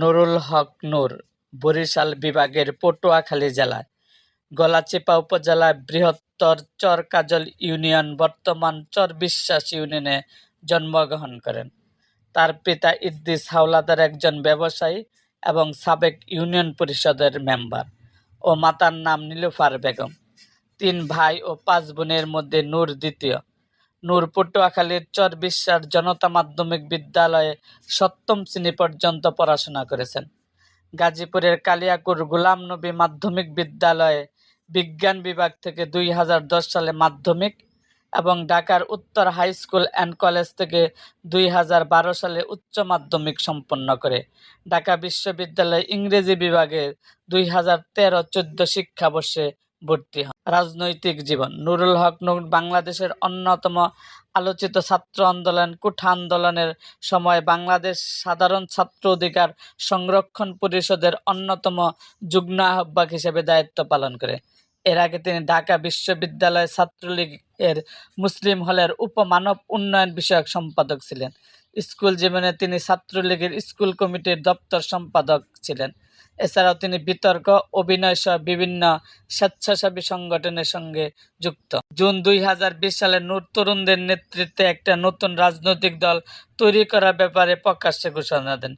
নুরুল হক নূর, বরিশাল বিভাগের পটুয়াখালী জেলার গলাচিপা উপজেলার বৃহত্তর চরকাজল ইউনিয়ন বর্তমান চর বিশ্বাস ইউনিয়নে জন্মগ্রহণ করেন। তার পিতা ইদ্রিস হাওলাদার একজন ব্যবসায়ী এবং সাবেক ইউনিয়ন পরিষদের মেম্বার ও মাতার নাম নীলুফার বেগম। তিন ভাই ও পাঁচ বোনের মধ্যে নূর দ্বিতীয়। নূর পটুয়াখালীর চরবিশ্বাস জনতা মাধ্যমিক বিদ্যালয়ে সপ্তম শ্রেণি পর্যন্ত পড়াশোনা করেছেন। গাজীপুরের কালিয়াকুর গোলাম নবী মাধ্যমিক বিদ্যালয়ে বিজ্ঞান বিভাগ থেকে দুই হাজার দশ সালে মাধ্যমিক এবং ঢাকার উত্তর হাই স্কুল অ্যান্ড কলেজ থেকে দুই হাজার বারো সালে উচ্চ মাধ্যমিক সম্পন্ন করে। ঢাকা বিশ্ববিদ্যালয় ইংরেজি বিভাগে দুই হাজার তেরো চোদ্দ শিক্ষাবর্ষে ভর্তি হন। রাজনৈতিক জীবন। নুরুল হক নূর বাংলাদেশের অন্যতম আলোচিত ছাত্র আন্দোলন কুঠা আন্দোলনের সময় বাংলাদেশ সাধারণ ছাত্র অধিকার সংরক্ষণ পরিষদের অন্যতম যুগ্ম আহ্বায়ক হিসেবে দায়িত্ব পালন করে। এর আগে তিনি ঢাকা বিশ্ববিদ্যালয় ছাত্রলীগের মুসলিম হলের উপমানব উন্নয়ন বিষয়ক সম্পাদক ছিলেন। স্কুল জীবনে তিনি ছাত্রলীগের স্কুল কমিটির দপ্তর সম্পাদক ছিলেন। এছাড়াও তিনি বিতর্ক, অভিনয় সহ বিভিন্ন স্বেচ্ছাসেবী সংগঠনের সঙ্গে যুক্ত। জুন দুই হাজার বিশ সালে নূর তরুণদের নেতৃত্বে একটা নতুন রাজনৈতিক দল তৈরি করার ব্যাপারে প্রকাশ্যে ঘোষণা দেন।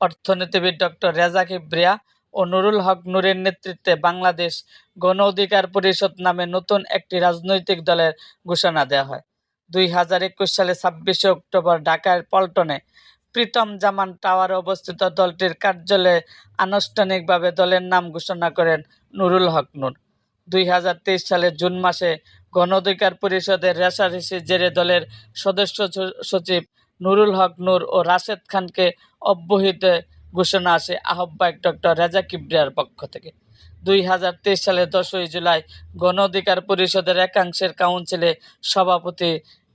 অর্থনীতিবিদ ডক্টর রেজা কিবরিয়া ও নুরুল হক নুরের নেতৃত্বে বাংলাদেশ গণ অধিকার পরিষদ নামে নতুন একটি রাজনৈতিক দলের ঘোষণা দেওয়া হয়। দুই হাজার একুশ সালে ছাব্বিশে অক্টোবর ঢাকার পল্টনে প্রীতম জামান টাওয়ারে অবস্থিত দলটির কার্যালয়ে আনুষ্ঠানিকভাবে দলের নাম ঘোষণা করেন নুরুল হক নূর। দুই হাজার তেইশ সালে জুন মাসে গণ অধিকার পরিষদের রেশারেশি জেরে দলের সদস্য সচিব নুরুল হক নূর ও রাশেদ খানকে অব্যাহতি ঘোষণা আসে আহ্বায়ক ডক্টর রাজা কিবরিয়ার পক্ষ থেকে। দুই হাজার তেইশ সালের দশই জুলাই গণ অধিকার পরিষদের একাংশের কাউন্সিলে সভাপতি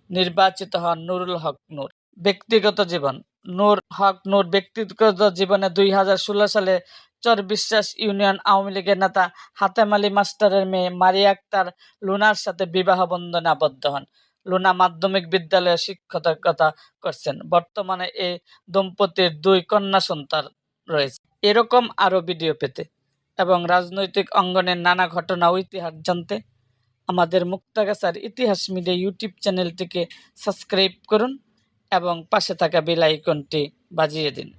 নির্বাচিত হন নুরুল হক নূর। ব্যক্তিগত জীবন, নূর হক নূর ব্যক্তিগত জীবনে দুই হাজার ষোলো সালে চর বিশ্বাস ইউনিয়ন আওয়ামী লীগের নেতা হাতেম আলী মাস্টারের মেয়ে মারিয়া আক্তার লুনার সাথে বিবাহ বন্ধনে আবদ্ধ হন। লুনা মাধ্যমিক বিদ্যালয়ে শিক্ষকতা করছেন। বর্তমানে এই দম্পতির দুই কন্যা সন্তান রয়েছে। এরকম আরও ভিডিও পেতে এবং রাজনৈতিক অঙ্গনের নানা ঘটনা ও ইতিহাস জানতে আমাদের মুক্তাগাছার ইতিহাস মিডিয়া ইউটিউব চ্যানেলটিকে সাবস্ক্রাইব করুন এবং পাশে থাকা বেল আইকনটি বাজিয়ে দিন।